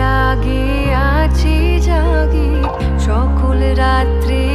লাগে আছি জাগি। সকল রাত্রি